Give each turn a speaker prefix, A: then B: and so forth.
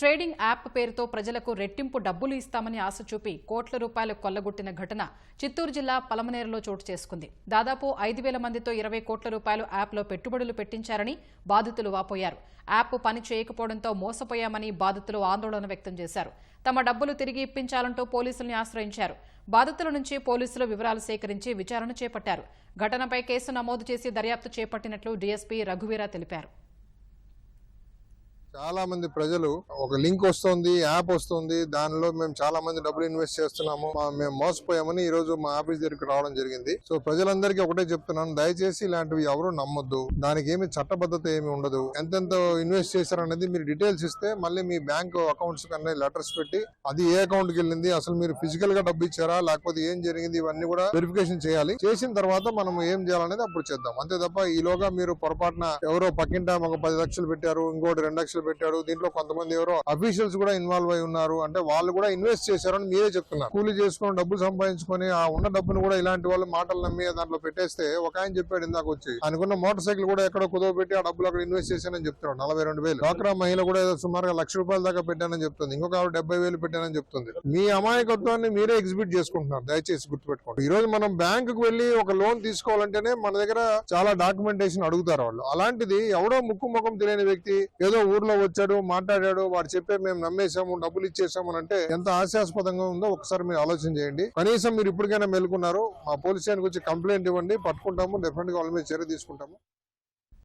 A: Trading app పేరుతో ప్రజలకు రెట్టింపు డబ్బులు ఇస్తామని ఆశ చూపి కోట్ల రూపాయలు కొల్లగొట్టిన ఘటన చిత్తూరు జిల్లా పలమనేరులో చోటు చేసుకుంది. దాదాపు ఐదు వేల మందితో ఇరవై కోట్ల రూపాయలు యాప్లో పెట్టుబడులు పెట్టించారని బాధితులు వాపోయారు. యాప్ పని చేయకపోవడంతో మోసపోయామని బాధితులు ఆందోళన వ్యక్తం చేశారు. తమ డబ్బులు తిరిగి ఇప్పించాలంటూ పోలీసుల్ని ఆశ్రయించారు. బాధితుల నుంచి పోలీసులు వివరాలు సేకరించి విచారణ చేపట్టారు. ఘటనపై కేసు నమోదు చేసి దర్యాప్తు చేపట్టినట్లు డీఎస్పీ రఘువీరా తెలిపారు.
B: చాలా మంది ప్రజలు ఒక లింక్ వస్తుంది యాప్ వస్తుంది. దానిలో మేము చాలా మంది డబ్బులు ఇన్వెస్ట్ చేస్తున్నాము. మేము మోసపోయామని ఈ రోజు మా ఆఫీస్ దగ్గరికి రావడం జరిగింది. సో ప్రజలందరికీ ఒకటే చెప్తున్నాను. దయచేసి ఇలాంటివి ఎవరు నమ్మొద్దు. దానికి ఏమి చట్టబద్ధత ఏమి ఉండదు. ఎంతెంత ఇన్వెస్ట్ చేశారనేది మీరు డీటెయిల్స్ ఇస్తే మళ్ళీ మీ బ్యాంక్ అకౌంట్స్ కన్నా లెటర్స్ పెట్టి అది ఏ అకౌంట్కి వెళ్ళింది అసలు మీరు ఫిజికల్గా డబ్బు ఇచ్చారా లేకపోతే ఏం జరిగింది ఇవన్నీ కూడా వెరిఫికేషన్ చేయాలి. చేసిన తర్వాత మనం ఏం చేయాలనేది అప్పుడు చేద్దాం. అంతే తప్ప ఈలోగా మీరు పొరపాటున ఎవరో పక్కింట ఒక పది లక్షలు పెట్టారు ఇంకోటి రెండు లక్షలు పెట్టాడు దీంట్లో కొంతమంది ఎవరో అఫీషియల్స్ కూడా ఇన్వాల్వ్ అయి ఉన్నారు. అంటే వాళ్ళు కూడా ఇన్వెస్ట్ చేశారని మీరే చెప్తున్నారు. కూలీ చేసుకొని డబ్బులు సంపాదించుకొని ఆ ఉన్న డబ్బును కూడా ఇలాంటి వాళ్ళు మాటలు నమ్మి దాంట్లో పెట్టేస్తే ఒక ఆయన చెప్పాడు ఇందాక వచ్చి అనుకున్న మోటార్ సైకిల్ కూడా ఎక్కడో కుదవ పెట్టి ఆ డబ్బులు అక్కడ ఇన్వెస్ట్ చేశానని చెప్తున్నాడు. నలభై రెండు వేలు. డాక్రా మహిళ కూడా ఏదో సుమారుగా లక్ష రూపాయల దాకా పెట్టానని చెప్తుంది. ఇంకొక ఆవిడ డెబ్బై వేలు పెట్టానని చెప్తుంది. మీ అమాయకత్వాన్ని మీరే ఎగ్జిబిట్ చేసుకుంటున్నారు. దయచేసి గుర్తుపెట్టుకోండి. ఈ రోజు మనం బ్యాంకుకు వెళ్ళి ఒక లోన్ తీసుకోవాలంటేనే మన దగ్గర చాలా డాక్యుమెంటేషన్ అడుగుతారు వాళ్ళు. అలాంటిది ఎవడో ముక్కు ముఖం తెలియని వ్యక్తి ఏదో ఊర్లో వచ్చాడు మాట్లాడాడు వాడు చెప్పే మేము నమ్మేశాము డబ్బులు ఇచ్చేసాము అని అంటే ఎంత హాస్యాస్పదంగా ఉందో ఒకసారి మీరు ఆలోచన చేయండి. కనీసం మీరు ఇప్పటికైనా మెలుకున్నారు మా పోలీస్ స్టేషన్కి వచ్చి కంప్లైంట్ ఇవ్వండి పట్టుకుంటాము డెఫినెట్గా వాళ్ళ మీద చర్య తీసుకుంటాము.